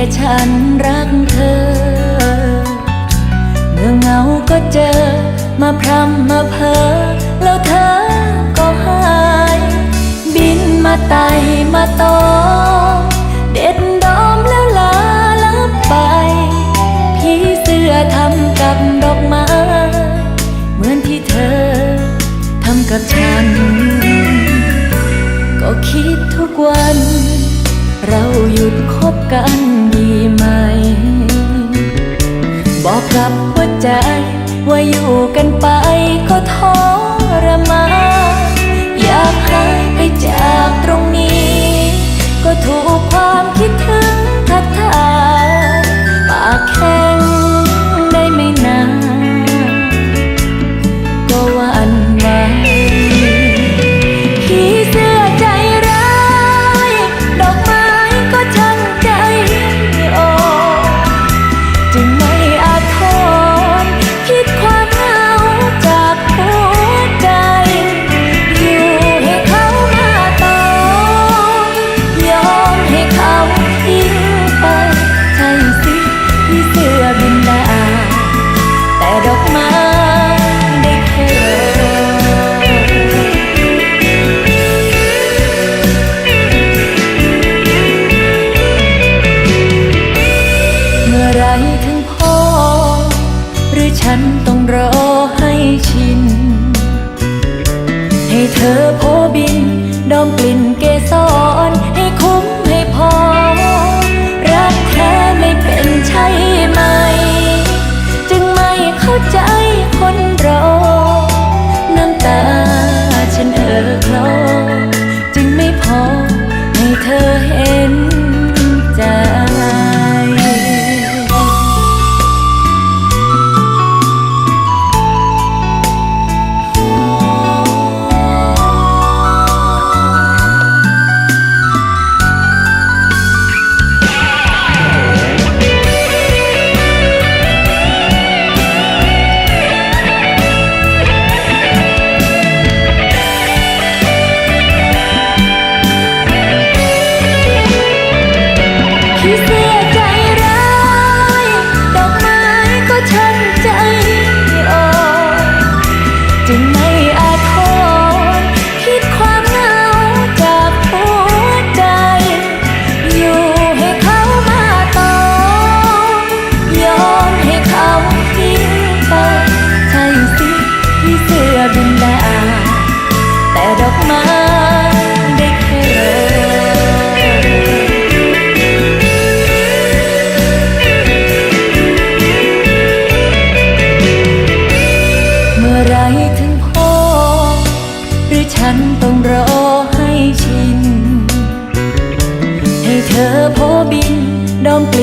ค่ฉันรักเธอ เมื่อเหงาก็เจอ มาพรำมาเพ้อแล้วเธอก็หาย บินมาไต่มาตอเด็ดดอมแล้วลาลับไป พี่เสื้อทำกับดอกไม้เหมือนที่เธอทำกับฉัน ก็คิดทุกวัน เราหยุดคบกันดีไหม บอกกับหัวใจว่าอยู่กันไป ฉันต้องรอให้ชิน ให้เธอโพบิน ดอมกลิ่นเกสรให้คุ้มให้พอ รักแท้ไม่เป็นใช่ไหม จึงไม่เข้าใจคนรอ น้ำตาฉันเอ่อคลอจึงไม่พอ ให้เธอเห็นใจ ธอโพบินดอมก